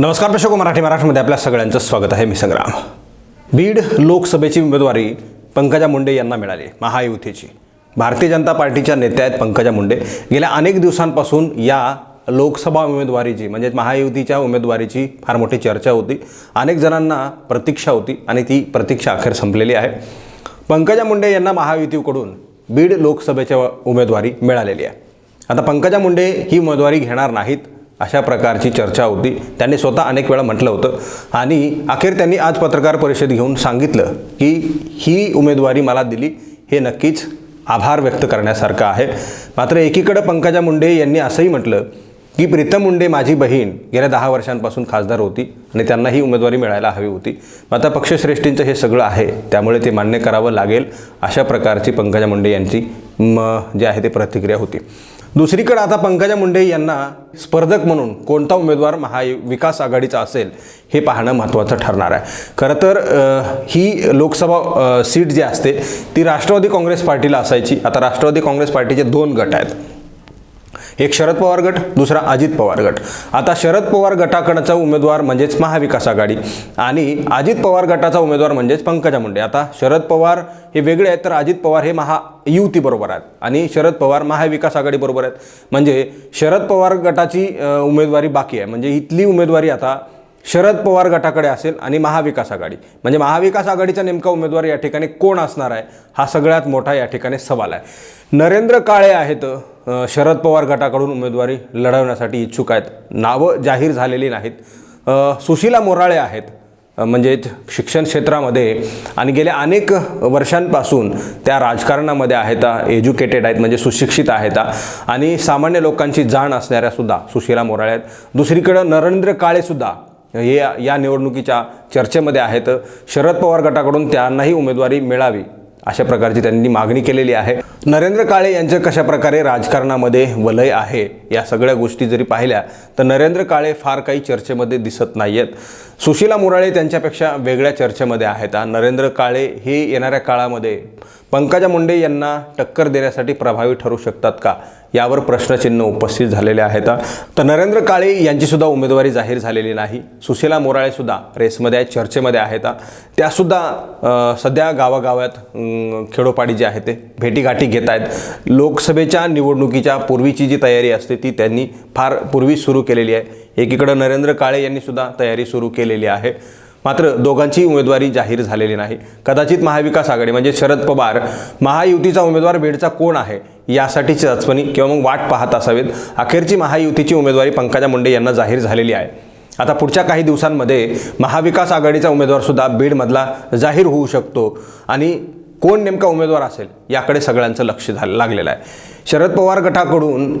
नमस्कार प्रेक्षक मराठी महाराष्ट्रामध्ये आपल्या सगळ्यांचं स्वागत आहे. मी संग्राम. बीड लोकसभेची उमेदवारी पंकजा मुंडे यांना मिळाली महायुतीची. भारतीय जनता पार्टीच्या नेत्या आहेत पंकजा मुंडे. गेल्या अनेक दिवसांपासून या लोकसभा उमेदवारीची म्हणजेच महायुतीच्या उमेदवारीची फार मोठी चर्चा होती. अनेक जणांना प्रतीक्षा होती आणि ती प्रतीक्षा अखेर संपलेली आहे. पंकजा मुंडे यांना महायुतीकडून बीड लोकसभेच्या उमेदवारी मिळालेली आहे. आता पंकजा मुंडे ही उमेदवारी घेणार नाहीत. अशा प्रकारची चर्चा होती. त्यांनी स्वतः अनेक वेळा म्हटलं होतं. आणि अखेर त्यांनी आज पत्रकार परिषद घेऊन सांगितलं की ही उमेदवारी मला दिली. हे नक्कीच आभार व्यक्त करण्यासारखं आहे. मात्र एकीकडं पंकजा मुंडे यांनी असंही म्हटलं की प्रीतम मुंडे माझी बहीण गेल्या दहा वर्षांपासून खासदार होती आणि त्यांना ही उमेदवारी मिळायला हवी होती. आता पक्षश्रेष्ठींचं हे सगळं आहे. त्यामुळे ते मान्य करावं लागेल अशा प्रकारची पंकजा मुंडे यांची म जे आहे ते प्रतिक्रिया होती. दुसरीकडे आता पंकजा मुंडे यांना स्पर्धक म्हणून कोणता उमेदवार महाविकास आघाडीचा असेल हे पाहणं महत्त्वाचं ठरणार आहे. खरं तर ही लोकसभा सीट जी असते ती राष्ट्रवादी काँग्रेस पार्टीला असायची. आता राष्ट्रवादी काँग्रेस पार्टीचे दोन गट आहेत. एक शरद पवार गट दुसरा अजित पवार गट. आता शरद पवार गटाकडचा उमेदवार म्हणजेच महाविकास आघाडी आणि अजित पवार गटाचा उमेदवार म्हणजेच पंकजा मुंडे. आता शरद पवार हे वेगळे आहेत तर अजित पवार हे महा बरोबर आहेत आणि शरद पवार महाविकास आघाडीबरोबर आहेत. म्हणजे शरद पवार गटाची उमेदवारी बाकी आहे. म्हणजे इथली उमेदवारी आता शरद पवार गटाकडे असेल आणि महाविकास आघाडी. म्हणजे महाविकास आघाडीचा नेमका उमेदवार या ठिकाणी कोण असणार आहे? हा सगळ्यात मोठा या ठिकाणी सवाल आहे. नरेंद्र काळे आहेत शरद पवार गटाकडून उमेदवारी लढवण्यासाठी इच्छुक आहेत. नावं जाहीर झालेली नाहीत. सुशीला मोराळे आहेत म्हणजे म्हणजेच शिक्षण क्षेत्रामध्ये आणि गेल्या अनेक वर्षांपासून त्या राजकारणामध्ये आहेत एज्युकेटेड आहेत म्हणजे सुशिक्षित आहेत आणि सामान्य लोकांची जाण असणाऱ्या सुद्धा सुशीला मोराळे आहेत. दुसरीकडं नरेंद्र काळेसुद्धा हे या- या निवडणुकीच्या चर्चेमध्ये आहेत. शरद पवार गटाकडून त्यांनाही उमेदवारी मिळावी अशा प्रकारची त्यांनी मागणी केलेली आहे. नरेंद्र काळे यांचं कशा प्रकारे राजकारणामध्ये वलय आहे या सगळ्या गोष्टी जरी पाहिल्या तर नरेंद्र काळे फार काही चर्चेमध्ये दिसत नाही आहेत सुशीला मुराळे त्यांच्यापेक्षा वेगळ्या चर्चेमध्ये आहेत. नरेंद्र काळे हे येणाऱ्या काळामध्ये पंकजा मुंडे यांना टक्कर देण्यासाठी प्रभावी ठरू शकतात का? यावर प्रश्नचिन्ह उपस्थित झालेले आहेत. तर नरेंद्र काळे यांचीसुद्धा उमेदवारी जाहीर झालेली नाही. सुशीला मोराळेसुद्धा रेसमध्ये आहेत चर्चेमध्ये आहेत. त्यासुद्धा सध्या गावागावात खेडोपाडी जे आहे ते भेटीगाठी घेत आहेत. लोकसभेच्या निवडणुकीच्या पूर्वीची जी तयारी असते ती त्यांनी फार पूर्वी सुरू केलेली आहे. एकीकडं नरेंद्र काळे यांनीसुद्धा तयारी सुरू केलेली आहे. मात्र दोघांची उमेदवारी जाहीर झालेली नाही. कदाचित महाविकास आघाडी म्हणजे शरद पवार महायुतीचा उमेदवार बीडचा कोण आहे यासाठीची चाचपणी किंवा मग वाट पाहत असावेत. अखेरची महायुतीची उमेदवारी पंकजा मुंडे यांना जाहीर झालेली आहे. आता पुढच्या काही दिवसांमध्ये महाविकास आघाडीचा उमेदवारसुद्धा बीडमधला जाहीर होऊ शकतो. आणि कोण नेमका उमेदवार असेल याकडे सगळ्यांचं लक्ष झालं लागलेलं आहे. शरद पवार गटाकडून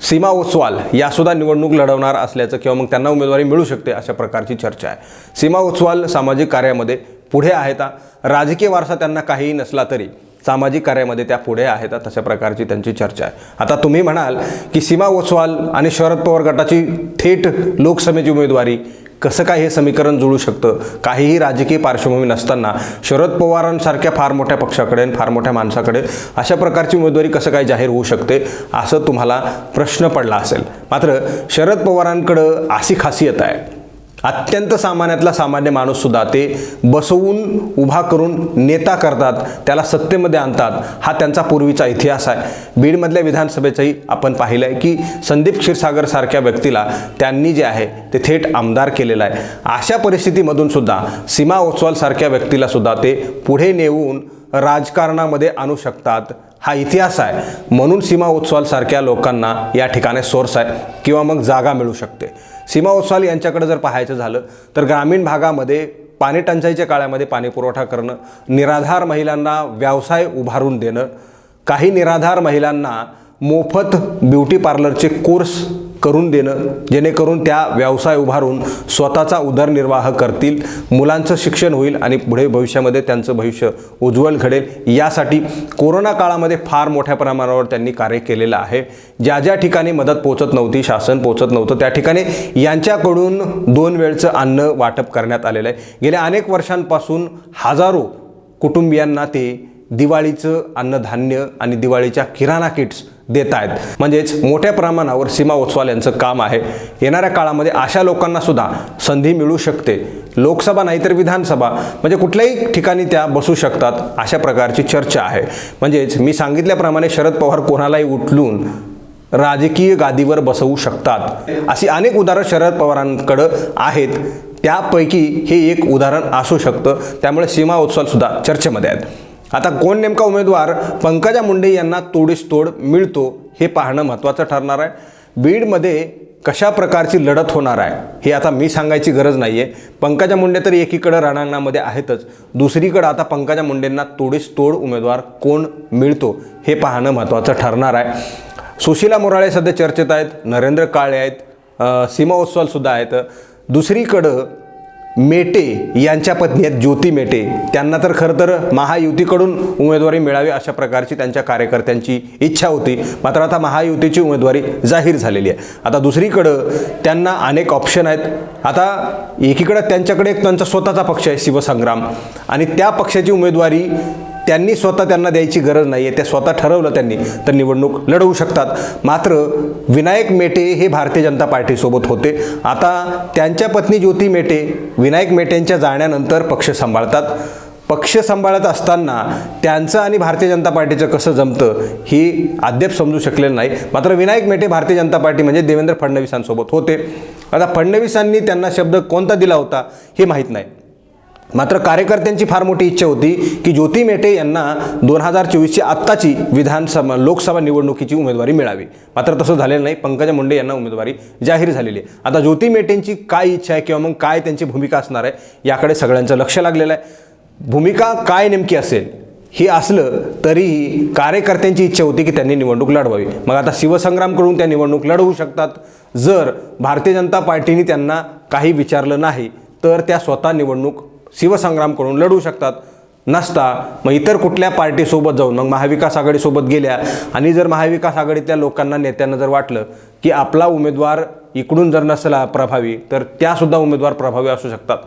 सीमा ओसवाल यासुद्धा निवडणूक लढवणार असल्याचं किंवा मग त्यांना उमेदवारी मिळू शकते अशा प्रकारची चर्चा आहे. सीमा ओसवाल सामाजिक कार्यामध्ये पुढे आहेत. राजकीय वारसा त्यांना काहीही नसला तरी सामाजिक कार्यामध्ये त्या पुढे आहेत तशा प्रकारची त्यांची चर्चा आहे. आता तुम्ही म्हणाल की सीमा ओसवाल आणि शरद पवार गटाची थेट लोकसभेची उमेदवारी कसं काय हे समीकरण जुळू शकतं? काहीही राजकीय पार्श्वभूमी नसताना शरद पवारांसारख्या फार मोठ्या पक्षाकडे आणि फार मोठ्या माणसाकडे अशा प्रकारची उमेदवारी कसं काय जाहीर होऊ शकते असं तुम्हाला प्रश्न पडला असेल. मात्र शरद पवारांकडं अशी खासियत आहे. अत्यंत सामान्यातला सामान्य माणूससुद्धा ते बसवून उभा करून नेता करतात त्याला सत्तेमध्ये आणतात हा त्यांचा पूर्वीचा इतिहास आहे. बीडमधल्या विधानसभेचंही आपण पाहिलं आहे की संदीप क्षीरसागरसारख्या व्यक्तीला त्यांनी जे आहे ते थेट आमदार केलेलं आहे. अशा परिस्थितीमधून सुद्धा सीमा ओसवालसारख्या व्यक्तीला सुद्धा ते पुढे नेऊन राजकारणामध्ये आणू शकतात हा इतिहास आहे. म्हणून सीमा ओसवालसारख्या लोकांना या ठिकाणी सोर्स आहे किंवा मग जागा मिळू शकते. सीमा ओसवाल यांच्याकडे जर पाहायचं झालं तर ग्रामीण भागामध्ये पाणी टंचाईच्या काळामध्ये पाणी पुरवठा करणं निराधार महिलांना व्यवसाय उभारून देणं काही निराधार महिलांना मोफत ब्युटी पार्लरचे कोर्स करून देणं जेणेकरून त्या व्यवसाय उभारून स्वतःचा उदरनिर्वाह करतील मुलांचं शिक्षण होईल आणि पुढे भविष्यामध्ये त्यांचं भविष्य उज्ज्वल घडेल. यासाठी कोरोना काळामध्ये फार मोठ्या प्रमाणावर त्यांनी कार्य केलेलं आहे. ज्या ज्या ठिकाणी मदत पोचत नव्हती शासन पोचत नव्हतं त्या ठिकाणी यांच्याकडून दोन वेळचं अन्न वाटप करण्यात आलेलं आहे. गेल्या अनेक वर्षांपासून हजारो कुटुंबियांना ते दिवाळीचं अन्नधान्य आणि दिवाळीच्या किराणा किट्स देत आहेत म्हणजेच मोठ्या प्रमाणावर सीमा ओसवाल यांचं काम आहे. येणाऱ्या काळामध्ये अशा लोकांना सुद्धा संधी मिळू शकते. लोकसभा नाही तर विधानसभा म्हणजे कुठल्याही ठिकाणी त्या बसू शकतात अशा प्रकारची चर्चा आहे. म्हणजेच मी सांगितल्याप्रमाणे शरद पवार कोणालाही उठलून राजकीय गादीवर बसवू शकतात. अशी अनेक उदाहरणं शरद पवारांकडं आहेत. त्यापैकी हे एक उदाहरण असू शकतं. त्यामुळे सीमा सुद्धा चर्चेमध्ये आहेत. आता कोण नेमका उमेदवार? पंकजा मुंडे यांना तोडीस तोड मिळतो हे पाहणं महत्त्वाचं ठरणार आहे. बीडमध्ये कशा प्रकारची लढत होणार आहे हे आता मी सांगायची गरज नाही आहे पंकजा मुंडे तर एकीकडं रणांगणामध्ये आहेतच. दुसरीकडं आता पंकजा मुंडेंना तोडीस तोड उमेदवार कोण मिळतो हे पाहणं महत्त्वाचं ठरणार आहे. सुशीला मोराळे सध्या चर्चेत आहेत नरेंद्र काळे आहेत सीमा ओसवालसुद्धा आहेत. दुसरीकडं मेटे यांच्या पत्नी आहेत ज्योती मेटे. त्यांना तर खरं तर महायुतीकडून उमेदवारी मिळावी अशा प्रकारची त्यांच्या कार्यकर्त्यांची इच्छा होती. मात्र आता महायुतीची उमेदवारी जाहीर झालेली आहे. आता दुसरीकडं त्यांना अनेक ऑप्शन आहेत. आता एकीकडं त्यांच्याकडे एक त्यांचा स्वतःचा पक्ष आहे शिवसंग्राम. आणि त्या पक्षाची उमेदवारी त्यांनी स्वतः त्यांना द्यायची गरज नाही आहे त्या स्वतः ठरवलं त्यांनी. तर निवडणूक लढवू शकतात. मात्र विनायक मेटे हे भारतीय जनता पार्टीसोबत होते. आता त्यांच्या पत्नी ज्योती मेटे विनायक मेटेंच्या जाण्यानंतर पक्ष सांभाळतात. पक्ष सांभाळत असताना त्यांचं आणि भारतीय जनता पार्टीचं कसं जमतं ही अद्याप समजू शकलेलं नाही. मात्र विनायक मेटे भारतीय जनता पार्टी म्हणजे देवेंद्र फडणवीसांसोबत होते. आता फडणवीसांनी त्यांना शब्द कोणता दिला होता हे माहीत नाही. मात्र कार्यकर्त्यांची फार मोठी इच्छा होती की ज्योती मेटे यांना दोन हजार चोवीसची आत्ताची विधानसभा लोकसभा निवडणुकीची उमेदवारी मिळावी. मात्र तसं झालेलं नाही. पंकजा मुंडे यांना उमेदवारी जाहीर झालेली आहे. आता ज्योती मेटेंची काय इच्छा आहे किंवा मग काय त्यांची भूमिका असणार आहे याकडे सगळ्यांचं लक्ष लागलेलं आहे. भूमिका काय नेमकी असेल हे असलं तरीही कार्यकर्त्यांची इच्छा होती की त्यांनी निवडणूक लढवावी. मग आता शिवसंग्रामकडून त्या निवडणूक लढवू शकतात. जर भारतीय जनता पार्टीने त्यांना काही विचारलं नाही तर त्या स्वतः निवडणूक शिवसंग्रामकडून लढू शकतात. नसता मग इतर कुठल्या पार्टीसोबत जाऊन मग महाविकास आघाडीसोबत गेल्या. आणि जर महाविकास आघाडीतल्या लोकांना नेत्यांना जर वाटलं की आपला उमेदवार इकडून जर नसला प्रभावी तर त्यासुद्धा उमेदवार प्रभावी असू शकतात.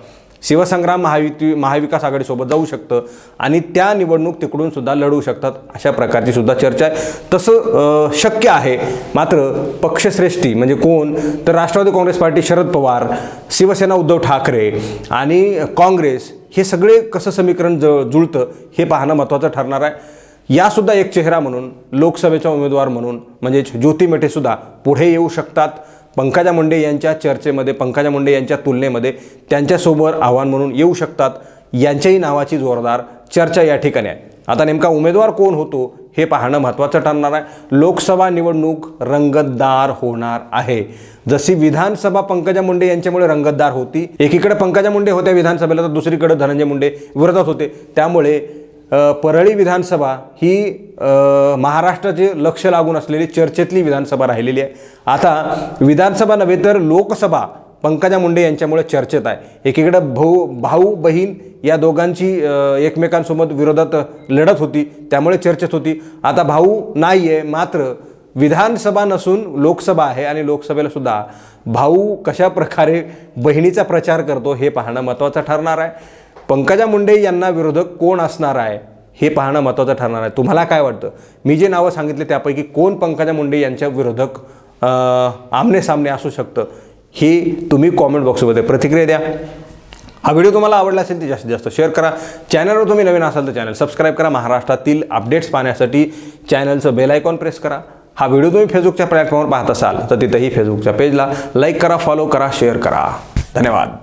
शिवसंग्राम महायुती महाविकास आघाडीसोबत जाऊ शकतं आणि त्या निवडणूक तिकडून सुद्धा लढवू शकतात अशा प्रकारची सुद्धा चर्चा आहे. तसं शक्य आहे. मात्र पक्षश्रेष्ठी म्हणजे कोण? तर राष्ट्रवादी काँग्रेस पार्टी शरद पवार शिवसेना उद्धव ठाकरे आणि काँग्रेस हे सगळे कसं समीकरण ज जुळतं हे पाहणं महत्त्वाचं ठरणार आहे. यासुद्धा एक चेहरा म्हणून लोकसभेचा उमेदवार म्हणून म्हणजेच ज्योती मेटेसुद्धा पुढे येऊ शकतात. पंकजा मुंडे यांच्या चर्चेमध्ये पंकजा मुंडे यांच्या तुलनेमध्ये त्यांच्यासोबत आव्हान म्हणून येऊ शकतात यांच्याही नावाची जोरदार चर्चा या ठिकाणी आहे. आता नेमका उमेदवार कोण होतो हे पाहणं महत्त्वाचं ठरणार आहे. लोकसभा निवडणूक रंगतदार होणार आहे. जशी विधानसभा पंकजा मुंडे यांच्यामुळे रंगतदार होती एकीकडे पंकजा मुंडे होत्या विधानसभेला तर दुसरीकडे धनंजय मुंडे विरोधात होते. त्यामुळे परळी विधानसभा ही महाराष्ट्राचे लक्ष लागून असलेली चर्चेतली विधानसभा राहिलेली आहे. आता विधानसभा नव्हे तर लोकसभा पंकजा मुंडे यांच्यामुळे चर्चेत आहे. एकीकडं भाऊ भाऊ बहीण या दोघांची एकमेकांसोबत विरोधात लढत होती त्यामुळे चर्चेत होती. आता भाऊ नाही आहे मात्र विधानसभा नसून लोकसभा आहे आणि लोकसभेला सुद्धा भाऊ कशा प्रकारे बहिणीचा प्रचार करतो हे पाहणं महत्त्वाचं ठरणार आहे. पंकजा मुंडे यांना विरोधक कोण असणार आहे? हे पाहणं महत्त्वाचं ठरणार आहे. तुम्हाला काय वाटतं? मी जे नावं सांगितले त्यापैकी कोण पंकजा मुंडे यांच्या विरोधक आमने सामने असू शकतं? हे तुम्ही कॉमेंट बॉक्समध्ये प्रतिक्रिया द्या. हा व्हिडिओ तुम्हाला आवडला असेल तर जास्तीत जास्त शेअर करा. चॅनलवर तुम्ही नवीन असाल तर चॅनल सबस्क्राईब करा. महाराष्ट्रातील अपडेट्स पाहण्यासाठी चॅनलचं बेल आयकॉन प्रेस करा. हा व्हिडिओ तुम्ही फेसबुकच्या प्लॅटफॉर्मवर पाहत असाल तर तिथंही फेसबुकच्या पेजला लाईक करा फॉलो करा शेअर करा. धन्यवाद.